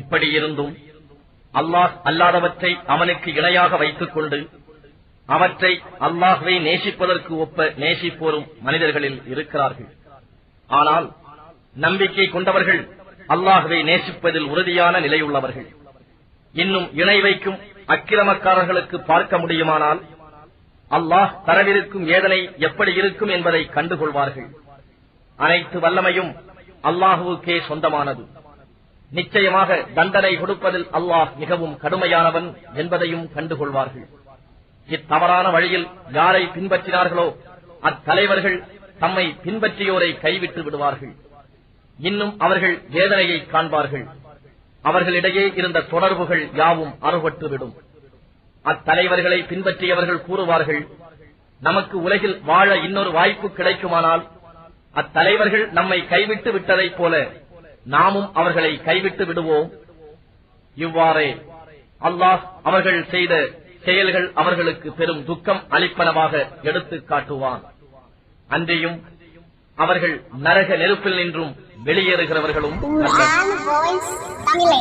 இப்படி இருந்தும் அல்லாஹ் அல்லாதவற்றை அவனுக்கு இணையாக வைத்துக் கொண்டு அவற்றை அல்லாஹுவை நேசிப்பதற்கு ஒப்ப நேசிப்போரும் மனிதர்களில் இருக்கிறார்கள். ஆனால் நம்பிக்கை கொண்டவர்கள் அல்லாஹுவை நேசிப்பதில் உறுதியான நிலையுள்ளவர்கள். இன்னும் இணை வைக்கும் அக்கிரமக்காரர்களுக்கு பார்க்க முடியுமானால் அல்லாஹ் தரவிருக்கும் வேதனை எப்படி இருக்கும் என்பதை கண்டுகொள்வார்கள். அனைத்து வல்லமையும் அல்லாஹுவுக்கே சொந்தமானது. நிச்சயமாக தண்டனை கொடுப்பதில் அல்லாஹ் மிகவும் கடுமையானவன் என்பதையும் கண்டுகொள்வார்கள். இத்தவறான வழியில் யாரை பின்பற்றினார்களோ அத்தலைவர்கள் தம்மை பின்பற்றியோரை கைவிட்டு விடுவார்கள். இன்னும் அவர்கள் வேதனையை காண்பார்கள். அவர்களிடையே இருந்த தொடர்புகள் யாவும் அறுபட்டுவிடும் அத்தலைவர்களை பின்பற்றியவர்கள் கூறுவார்கள் நமக்கு உலகில் வாழ இன்னொரு வாய்ப்பு கிடைக்குமானால் அத்தலைவர்கள் நம்மை கைவிட்டு விட்டதைப் போல நாமும் அவர்களை கைவிட்டு விடுவோம். இவ்வாறே அல்லாஹ் அவர்கள் செய்த செயல்கள் அவர்களுக்கு பெரும் துக்கம் அளிப்பனவாக எடுத்து காட்டுவான். அன்றையும் அவர்கள் நரக நெருப்பில் நின்றும் வெளியேறுகிறவர்களும் தமிழை